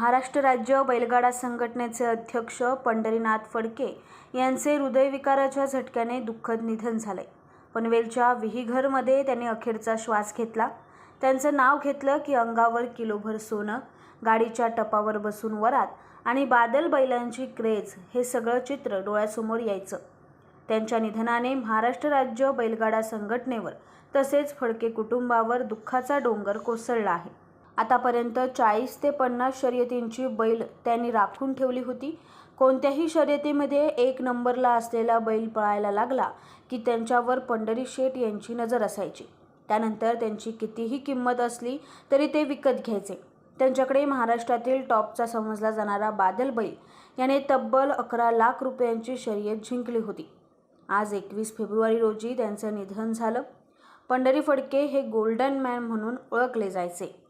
महाराष्ट्र राज्य बैलगाडा संघटनेचे अध्यक्ष पंढरीनाथ फडके यांचे हृदयविकाराच्या झटक्याने दुःखद निधन झाले. पनवेलच्या विहीघरमध्ये त्यांनी अखेरचा श्वास घेतला. त्यांचं नाव घेतलं की अंगावर किलोभर सोनं गाडीच्या टपावर बसून वरात आणि बादल बैलांची क्रेज हे सगळं चित्र डोळ्यासमोर यायचं. त्यांच्या निधनाने महाराष्ट्र राज्य बैलगाडा संघटनेवर तसेच फडके कुटुंबावर दुःखाचा डोंगर कोसळला आहे. आतापर्यंत चाळीस ते पन्नास शर्यतींची बैल त्यांनी राखून ठेवली होती. कोणत्याही शर्यतीमध्ये एक नंबरला असलेला बैल पळायला लागला की त्यांच्यावर पंढरी शेठ यांची नजर असायची. त्यानंतर त्यांची कितीही किंमत असली तरी ते विकत घ्यायचे. त्यांच्याकडे महाराष्ट्रातील टॉपचा समजला जाणारा बादल बैल याने तब्बल अकरा लाख रुपयांची शर्यत जिंकली होती. आज एकवीस फेब्रुवारी रोजी त्यांचं निधन झालं. पंढरी फडके हे गोल्डन मॅन म्हणून ओळखले जायचे.